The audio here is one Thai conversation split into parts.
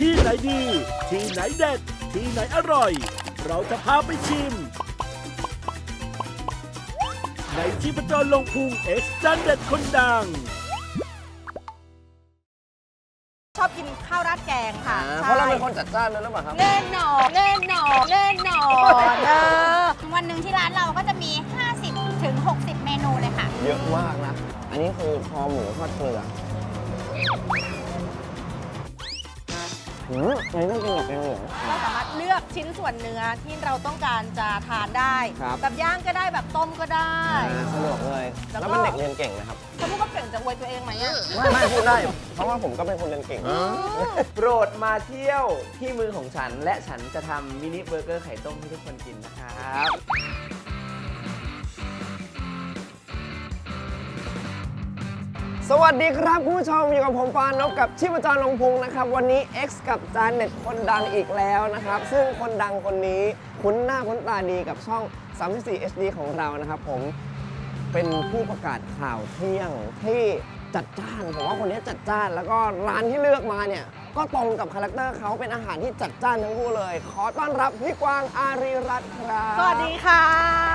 ที่ไหนดี ที่ไหนเด็ด ที่ไหนอร่อย เราจะพาไปชิม ในที่ประจรลงพุงเอ็กซ์จันเด็ดคนดัง ชอบกินข้าวราดแกงค่ะอ่าใช่เพราะเราเป็นคนจัดจ้านด้วยหรือเปล่าครับแน่นอนแน่นอนแน่นอนเออวันหนึ่งที่ร้านเราก็จะมี 50 ถึง 60 เมนูเลยค่ะ เยอะมากนะ อันนี้คือคอหมูทอดเกลือ อืมอันนี้ต้องกินกับแกงเหลืองเราสามารถเลือกชิ้นส่วนเนื้อที่เราต้องการจะทานได้ ครับ แบบย่างก็ได้แบบต้มก็ได้ อ่าสะดวกเลย แล้วก็ แล้วเป็นเด็กเรียนเก่งนะครับเขาพูดว่าเก่งจะอวยตัวเองไหมอะไม่ไม่พูดได้ เพราะว่าผมก็เป็นคนเรียนเก่ง โปรดมาเที่ยวที่มือของฉัน และฉันจะทำมินิเบอร์เกอร์ไข่ต้มให้ทุกคนกินนะครับ สวัสดีครับคุณผู้ชมอยู่กับผมฟานพกับชิปจรลงพุงนะครับ วันนี้ X กับจานเน็ตคนดังอีกแล้วนะครับ ซึ่งคนดังคนนี้คุ้นหน้าคุ้นตาดีกับช่อง 34 HD ของเรานะครับผมเป็นผู้ประกาศข่าวเที่ยงที่จัดจ้านผมว่าคนนี้จัดจ้านแล้วก็ร้านที่เลือกมาเนี่ย ก็ตรงกับคาแรคเตอร์เขาเป็นอาหารที่จัดจ้านทั้งคู่เลย ขอต้อนรับพี่กวางอารีรัตน์ครับ สวัสดีค่ะ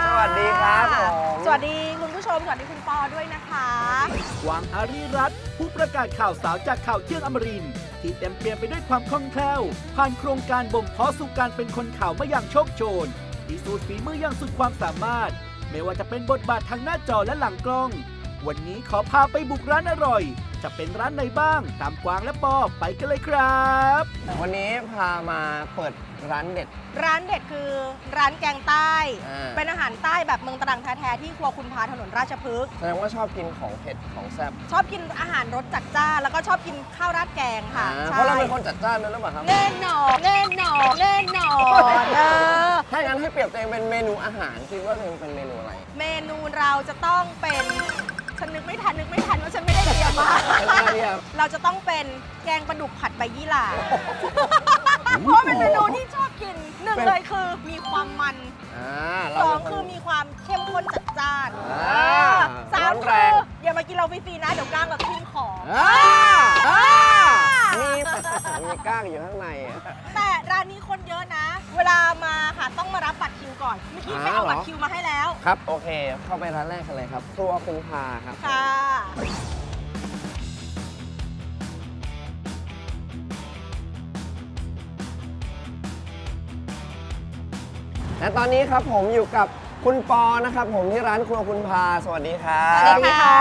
สวัสดีครับผม สวัสดีคุณผู้ชม สวัสดีคุณปอด้วยนะคะ กวางอารีรัตน์ผู้ประกาศข่าวสาวจากข่าวเที่ยงอมรินทร์ที่เต็มเปี่ยมไปด้วยความคล่องแคล่ว ผ่านโครงการบ่มเพาะสู่การเป็นคนข่าวมาอย่างโชคโชนพิสูจน์ฝีมืออย่างสุดความสามารถ ไม่ว่าจะเป็นบทบาททางหน้าจอและหลังกล้อง วันนี้ขอพาไปบุกร้านอร่อย จะเป็นร้านไหนบ้าง ตามกวางและปอไปกันเลยครับ วันนี้พามาเปิดร้านเด็ด ร้านเด็ดคือร้านแกงใต้ อ่า เป็นอาหารใต้แบบเมืองตรังแท้ๆที่ครัวคุณพาถนนราชพฤกษ์แสดงว่าชอบกินของเผ็ดของแซ่บชอบกินอาหารรสจัดจ้านแล้วก็ชอบกินข้าวราดแกงค่ะอ่าใช่เพราะเราเป็นคนจัดจ้านด้วยหรือเปล่าครับ แน่นอนแน่นอนแน่นอนเออถ้างั้นให้เปรียบตัวเองเป็นเมนูอาหารคิดว่าตัวเองเป็นเมนูอะไร เมนูเราจะต้องเป็น ฉันนึกไม่ทันนึกไม่ทันว่าฉันไม่ได้เตรียมมาเป็นอะไรอะ เราจะต้องเป็นแกงปลาดุกผัดใบยี่หร่า เพราะเป็นเมนูที่ชอบกินหนึ่งเลยคือมีความมันอ่าสเราองเป็นคือมีความเข้มข้นจัดจ้านอ่าสามร้อนแรคืองอย่ามากินเราฟรีๆนะ เดี๋ยวกล้างเราทิ้งของ อ่าอ่ามี มีก้างอยู่ข้างในอะแต่ร้านนี้คนเยอะนะ เวลามาค่ะต้องมารับบัตรคิวก่อนเมื่อกี้ไปอ้าเอาวเหรอบัตรคิวมาให้แล้ว ครับโอเค เข้าไปร้านแรกกันเลยครับครัวคุณพาครับค่ะ และตอนนี้ครับผมอยู่กับคุณปอนะครับ ผมที่ร้านครัวคุณพา สวัสดีครัสวัสบดีค่ะ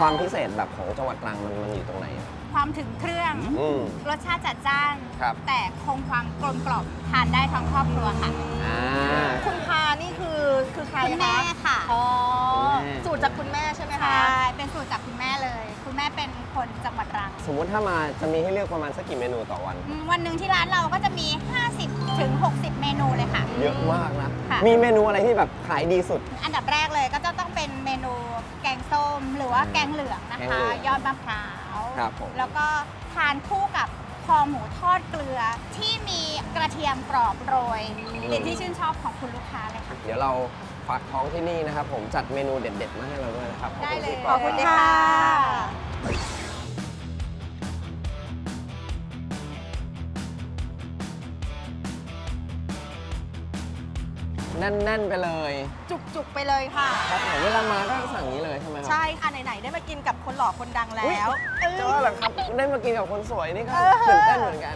ความพิเศษแบบของจังหวัดตรังมันมันอยู่ตรงไหน ความถึงเครื่องอืม รสชาติจัดจ้าน ครับ แต่คงความกลมกล่อมทานได้ทั้งครอบครัวค่ะ อ่า คุณพานี่คือคือใครคุณคะแม่ค่ะอ๋อแม่ สูตรจากคุณแม่ใช่ไหมใช่คะเป็นสูตรจากคุณแม่เลย คุณแม่เป็นคนจังหวัดตรังสมมุติถ้ามาจะมีให้เลือกประมาณสักกี่เมนูต่อวัน อืมวันหนึ่งที่ร้านเราก็จะมี 50ถึง60 เมนูเลยค่ะ เยอะมากนะ ค่ะ มีเมนูอะไรที่แบบขายดีสุด อันดับแรกเลยก็จะต้องเป็นเมนูแกงส้ม หรือว่าแกงเหลืองนะแกงคะเหลือง ยอดมะพร้าว ครับผม แล้วก็ทานคู่กับคอหมูทอดเกลือที่มีกระเทียมกรอบโรยเป็นที่ชื่นชอบของคุณลูกค้าเลยค่ะ เดี๋ยวเราฝากท้องที่นี่นะครับผมจัดเมนูเด็ด ๆ มาให้เราด้วยนะครับได้เลยพี่ปขอบคุณรับค่ะ แน่น ๆ ไปเลยจุกๆไปเลยค่ะ ครับผมเวลามาก็สั่งนี้เลยใช่ไหมครัใช่ค่ะไหนๆได้มากินกับคนหล่อคนดังแล้วเจ้าเหรอครับได้มากินกับคนสวยนี่ก็เออ ตื่นเต้นเหมือนกัน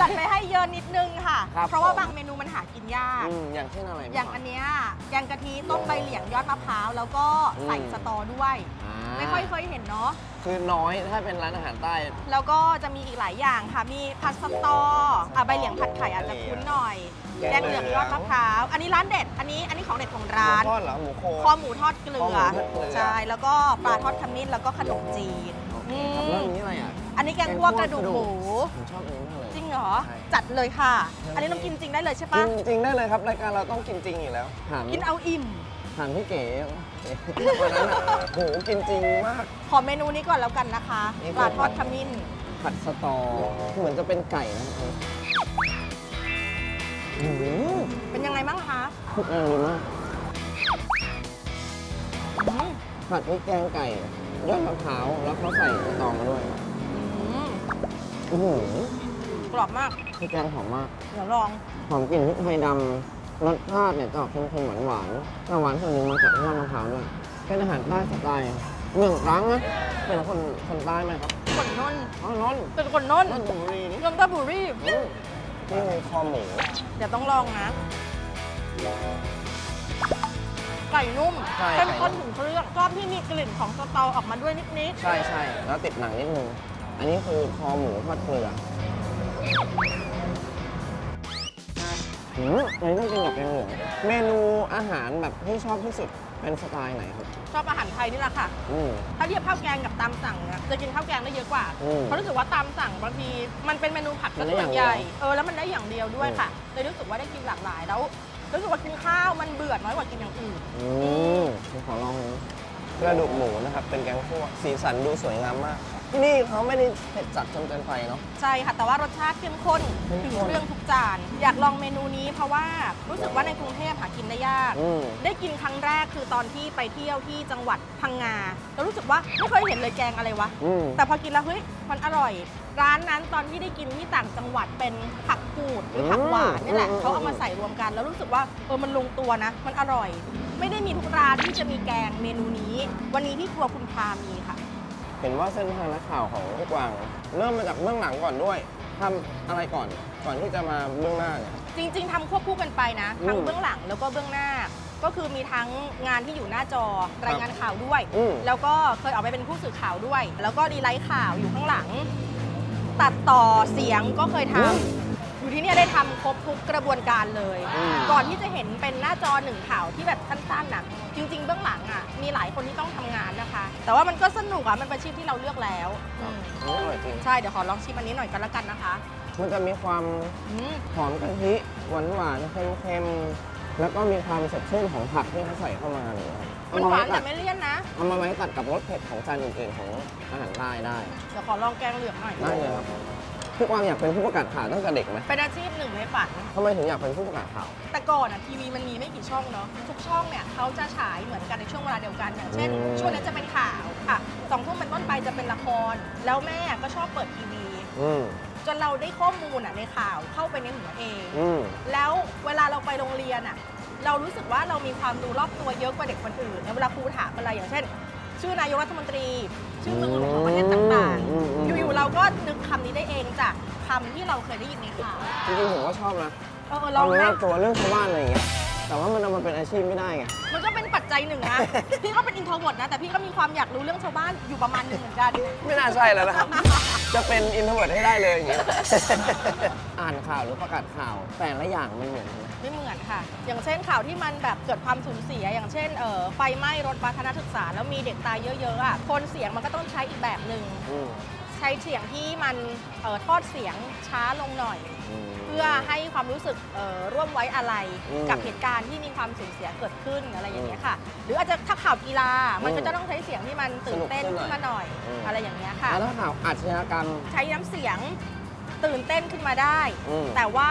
จัดไปให้เยอะนิดนึงค่ะ ครับเพราะว่าผม บางเมนูมันหากินยาก อืมอย่างเช่นอะไรอย่างอันเนี้ยแกงกะทิต้มใบเหลียงยอดมะพร้าวแล้วก็ใส่อืมสตอด้วย อ่าไม่ค่อยเคยเห็นเนาะ คือน้อยถ้าเป็นร้านอาหารใต้ แล้วก็จะมีอีกหลายอย่างค่ะ มีผัดสตออะใบเหลียงผัดไข่อาจจะคุ้นหน่อย แกแกงงเหเหลืลืออง งยอดมะพร้าว อันนี้ร้านเด็ด อันนี้ อันนี้ของเด็ดของหมูร้าน ทอดเหรอหมูโค คอหมูทอดเกลืคอหมูอ ทอดเกลือ ใช่ แล้วก็ปลาทอดขมิ้น แล้วก็ขนมจีนโอเคอืครับมแล้วอันนี้อะไรอะอันนี้แกงคั่วกระดูกหมู ผมชอบอันนี้มากเลย จริงเหรอ ใช่ จัดเลยค่ะใช่อันนี้น้ำกินจริงได้เลยใช่กิปะนจริงได้เลยครับ รายการเราต้องกินจริงอยู่แล้วถามกินเอาอิ่มถามพี่เก๋ วันนั้นอะโหกินจริงมาก ขอเมนูนี้ก่อนแล้วกันนะคะนี่ปคือ ลาทอดขมิ้น ผัดสตอ เหมือนจะเป็นไก่นะครับอืมเป็นยังไงบ้างคะทุกอันดีมากอืมผัดพริกแกงไก่ยอดมะพร้าวแล้วเขาใส่สตอมาด้วยอืมอื้อหือกรอบมากพริกแกงหอมมาก เดี๋ยวลอง หอมกลิ่นพริกไทยดำ รสชาติเนี่ยจะออกเค็มๆหวานๆแต่หวานส่วนหนึ่งมาจากน้ำมะพร้าวด้วยเป็นอาหารใต้สไตล์เมืองตรังนะเป็นคนคนใต้ไหมครับคนนนท์อ๋อนนท์เป็นคนนนท์นนท์บุรีนี่ยมตาบุรีอืมนี่มีคอหมูเดี๋ยวต้องลองนะไก่นุ่มใช่เข้มไก่ข้นนุ่ถึมงเครื่องชอบที่มีกลิ่นของสตอออกมาด้วยนิดใช่ใช่แล้วติดหนังนิดนึงอันนี้คือคอหมูทอดเกลือ หืมอันนี้ต้องกินกับแกงเหลืองเมนูอาหารแบบที่ชอบที่สุดเป็นสไตล์ไหนครับๆชอบอาหารไทยนี่แหละค่ะ อืม ถ้าเทียบข้าวแกงกับตามสั่งเนี่ยจะกินข้าวแกงได้เยอะกว่า อืมเพราะรู้สึกว่าตามสั่งบางทีมันเป็นเมนูผักมัซะนได้ส่อวนย่างเดีใหยวญ่เออแล้วมันได้อย่างเดียวด้วยค่ะเลยรู้สึกว่าได้กินหลากหลายแล้วรู้สึกว่ากินข้าวมันเบื่อน้อยกว่ากินอย่างอื่น อืมผมขอลองกระดูกหมูนะครับ เป็นแกงคั่วสีสันดูสวยงามมาก ที่นี่เขาไม่ได้เผ็ดจัดจนเกินไปเนาะ ใช่ค่ะ แต่ว่ารสชาติเข้มข้นเข้มข้นถึงเครื่องทุกจาน อยากลองเมนูนี้เพราะว่ารู้สึกว่าในกรุงเทพหากินได้ยาก อืม ได้กินครั้งแรกคือตอนที่ไปเที่ยวที่จังหวัดพังงาแล้วรู้สึกว่าไม่เคยเห็นเลยแกงอะไรวะ อืม แต่พอกินแล้วเฮ้ยมันอร่อย ร้านนั้นตอนที่ได้กินที่ต่างจังหวัดเป็นผักกูดหรือผักหวานนี่แหละอืม เขาเอามาใส่รวมกัน แล้วรู้สึกว่าเออมันลงตัวนะ มันอร่อย ไม่ได้มีทุกร้านที่จะมีแกงเมนูนี้ วันนี้ที่ครัวคุณพามีค่ะ เห็นว่าเส้นทางนักข่าวของพี่กวาง เริ่มมาจากเบื้องหลังก่อนด้วยทำอะไรก่อนก่อนที่จะมาเบื้องหน้าเนี่ย จริง ๆทำควบคู่กันไปนะทั้งอืมเบื้องหลังแล้วก็เบื้องหน้า ก็คือมีทั้งงานที่อยู่หน้าจอรายงานข่าวด้วย อืม แล้วก็เคยออกไปเป็นผู้สื่อข่าวด้วย แล้วก็ดีไลท์ข่าวอยู่ข้างหลัง ตัดต่อเสียงก็เคยทำอยู่ ที่เนี่ยได้ทำครบทุกกระบวนการเลย อืม ก่อนที่จะเห็นเป็นหน้าจอหนึ่งข่าวที่แบบสั้นๆน่ะจริง ๆ เบื้องหลังอะมีหลายคนที่ต้องทำงานนะคะ แต่ว่ามันก็สนุกอะมันเป็นอาชีพที่เราเลือกแล้วอืมอันนี้อร่อยจริง ใช่เดี๋ยวขอลองชิมอันนี้หน่อยกันละกันนะคะมันจะมีความอืมหอมกะทิหวานหวานๆเค็มๆ แล้วก็มีความสดชื่นของผักที่เขาใส่เข้ามาเนี่ยครับมันเอาหมาวานไว้ตัแต่ดไม่เลี่ยนนะ เอามาไว้ตัดกับรสเผ็ดของจานอื่นๆของอาหารใต้ได้ เดี๋ยวขอลองแกงเหลืองหน่อยได้เลยครับ พี่กวางอยากเป็นผู้ประกาศข่าวตั้งแต่เด็กไหมเป็นอาชีพหนึ่งในฝัน ทำไมถึงอยากเป็นผู้ประกาศข่าว แต่ก่อนอะทีวีมันมีไม่กี่ช่องเนาะทุกช่องเนี่ยเขาจะฉายเหมือนกันในช่วงเวลาเดียวกัน อย่างเช่น อืม ช่วงนี้จะเป็นข่าวค่ะสองทุ่มเป็นต้นไปจะเป็นละคร แล้วแม่ก็ชอบเปิดทีวี อืมจนเราได้ข้อมูลอะในข่าวเข้าไปในหัวเอง อืม แล้วเวลาเราไปโรงเรียนอะ เรารู้สึกว่าเรามีความรู้รอบตัวเยอะกว่าเด็กคนอื่นเนี่ยเวลาครูถามอะไรอย่างเช่น ชื่อนายกรัฐมนตรี ชื่อเมืองหลวงของประเทศต่างอืมอืม ๆ อยู่ๆเราก็นึกคำนี้ได้เองจากคำที่เราเคยได้ยินในข่าวจริงๆผมก็ชอบนะเออเออเราลองรู้ไหมตัวเรื่องชาวบ้านอะไรอย่างเงี้ย แต่ว่ามันเอามาเป็นอาชีพไม่ได้ไง มันก็เป็นปัจจัยหนึ่งนะ พี่ก็เป็นอินโทรเวิร์ดนะ แต่พี่ก็มีความอยากรู้เรื่องชาวบ้านอยู่ประมาณหนึ่งเหมือนกัน ไม่น่าใช่แล้วนะครับ จะเป็นอินโทรเวิร์ดให้ได้เลยอย่างเงี้ย อ่านข่าวหรือประกาศข่าว แต่ละอย่างมันเหมือนกันไหมไม่เหมือนค่ะ อย่างเช่นข่าวที่มันแบบเกิดความสูญเสีย อย่างเช่นเอ่อไฟไหม้รถบัสคณะศึกษา แล้วมีเด็กตายเยอะๆอะ คนเสียงมันก็ต้องใช้อีกแบบหนึ่ง อืมใช้เสียงที่มันเอ่อทอดเสียงช้าลงหน่อยมเพื่อให้ความรู้สึกเอ่อร่วมไว้อะไรอืมกับเหตุการณ์ที่มีความสูญเสียเกิดขึ้นอะไรอย่างเงี้ยค่ะ หรืออาจจะถ้าข่าวกีฬามันก็อืมจะต้องใช้เสียงที่มันตื่นเต้นสนุกขึ้ขึ้นนหน่อยมาหน่อยอืมอะไรอย่างเงี้ยค่ะแล้วถ้าข่าวอาชญากรรมใช้น้ำเสียงตื่นเต้นขึ้นมาได้อืมแต่ว่า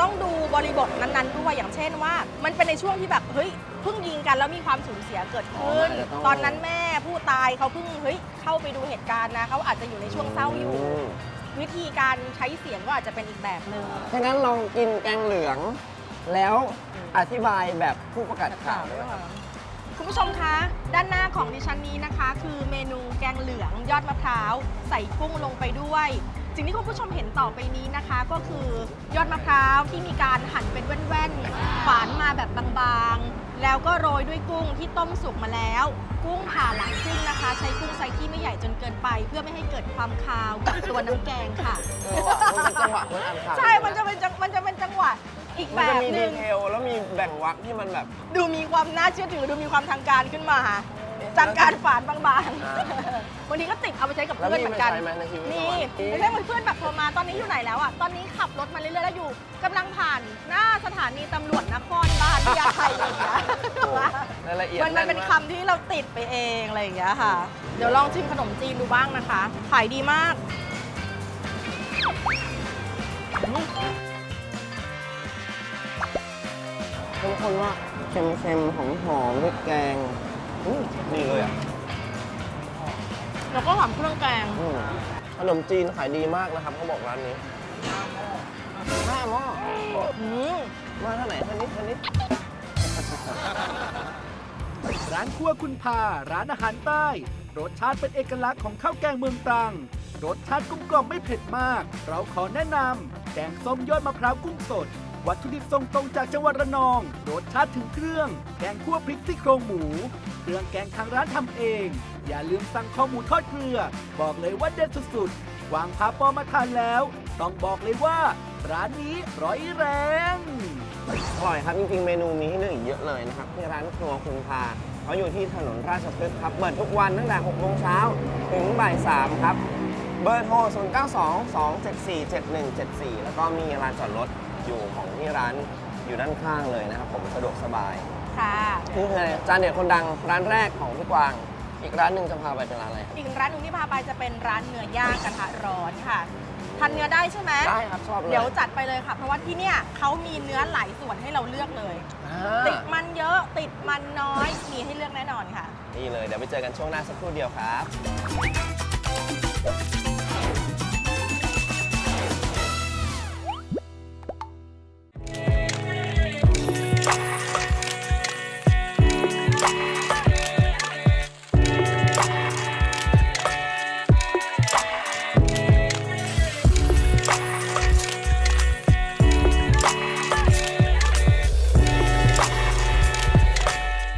ต้องดูบริบทนั้นๆด้วยอย่างเช่นว่า มันเป็นในช่วงที่แบบเฮ้ยเพิ่งยิงกันแล้วมีความสูญเสียเกิดขึ้นอ๋ออาจจะต้องตอนนั้นแม่ผู้ตายเขาเพิ่งเฮ้ยเข้าไปดูเหตุการณ์นะเขาอาจจะอยู่ในช่วงเศร้าอยู่ม วิธีการใช้เสียงก็อาจจะเป็นอีกแบบหนึ่งถ้างั้นลองกินแกงเหลือง แล้วอธิบายแบบผู้ประกาศข่าวได้ไหมครับ คุณผู้ชมคะ ด้านหน้าของดิฉันนี้นะคะ คือเมนูแกงเหลืองยอดมะพร้าว ใส่กุ้งลงไปด้วยสิ่งที่คุณผู้ชมเห็นต่อไปนี้นะคะ ก็คือยอดมะพร้าวที่มีการหั่นเป็นแว่น แล้วก็โรยด้วยกุ้งที่ต้มสุกมาแล้ว กุ้งผ่าหลังกุ้งนะคะ ใช้กุ้งไซส์ที่ไม่ใหญ่จนเกินไป เพื่อไม่ให้เกิดความคาวกับตัวน้ำแกงค่ะ เออว่ะมันเป็นจังหวะเหมือนอ่านข่าใช่ มันจะเป็นจังมันจะเป็นจังหวะอีกมัแบนจะบมีหดีนึ่งเทลแล้วมีแบ่งวรรคที่มันแบบ ดูมีความน่าเชื่อถือดูมีความทางการขึ้นมา จากการฝานบางอ่า ๆ บางทีก็ติดเอาไปใช้กับแล้วเพื่อนมีเหมือนกันไปใช้ไหมในชีวิตประจำมีวันไม่ใช่เหมือนเพื่อนแบบโทรมาตอนนี้อยู่ไหนแล้วอะ ตอนนี้ขับรถมาเรื่อยๆแล้วอยู่กำลังผ่านหน้าสถานีตำรวจนครบาลพญาไทอะไรอย่างเงี้ยโอ้รายละเอียดมันมันเป็นแากคำที่เราติดไปเองอะไรอย่างเงี้ยค่ะ เดี๋ยวลองชิมขนมจีนดูบ้างนะคะ ขายดีมาก เข้มข้นว่าเค็มๆหอมหอมๆพริกแกงอื้อดีเลยอะ แล้วก็หอมเครื่องแกงอืมขนมจีนขายดีมากนะครับเขาบอกร้านนี้ห้าหม้ออืมมาเท่าไหร่ท่านนี้ท่านนี้ ร้านครัวคุณพา ร้านอาหารใต้ รสชาติเป็นเอกลักษณ์ของข้าวแกงเมืองตรัง รสชาติกลมกล่อมไม่เผ็ดมาก เราขอแนะนำแกงส้มยอดมะพร้าวกุ้งสด วัตถุดิบส่งตรงจากจังหวัดระนอง รสชาติถึงเครื่อง แกงคั่วพริกซี่โครงหมู เครื่องแกงทางร้านทำเอง อย่าลืมสั่งข้าวหมูทอดเกลือ บอกเลยว่าเด็ดสุดๆ วางพาปอมาทานแล้ว ต้องบอกเลยว่า ร้านนี้ร้อยแรง อร่อยครับ จริงๆ เมนูมีให้เลือกอีกเยอะเลยนะครับ ที่ร้านครัวคุณพาเขาอยู่ที่ถนนราชพฤกษ์ครับ เปิดทุกวันตั้งแต่6โมงเช้าถึงบ่าย3ครับ เบอร์โทร 0 9 2 2 7 4 7 1 7 4 แล้วก็มีลานจอดรถ อยู่ของที่ร้านอยู่ด้านข้างเลยนะครับผมสะดวกสบายค่ะ นี่คือจานเด็ดคนดังร้านแรกของพี่กวาง อีกร้านหนึ่งจะพาไปเป็นร้านอะไรครับอีกร้านหนึงที่พาไปจะเป็นร้านเนื้อย่างกระทะร้อนค่ะทานเนื้อได้ใช่ไหมได้ครับชอบเลยเดี๋ยวจัดไปเลยค่ะ เพราะว่าที่เนี่ยเขามีเนื้อหลายส่วนให้เราเลือกเลย อ่าติดมันเยอะติดมันน้อยมีให้เลือกแน่นอนค่ะ นี่เลยเดี๋ยวไปเจอกันช่วงหน้าสักครู่เดียวครับ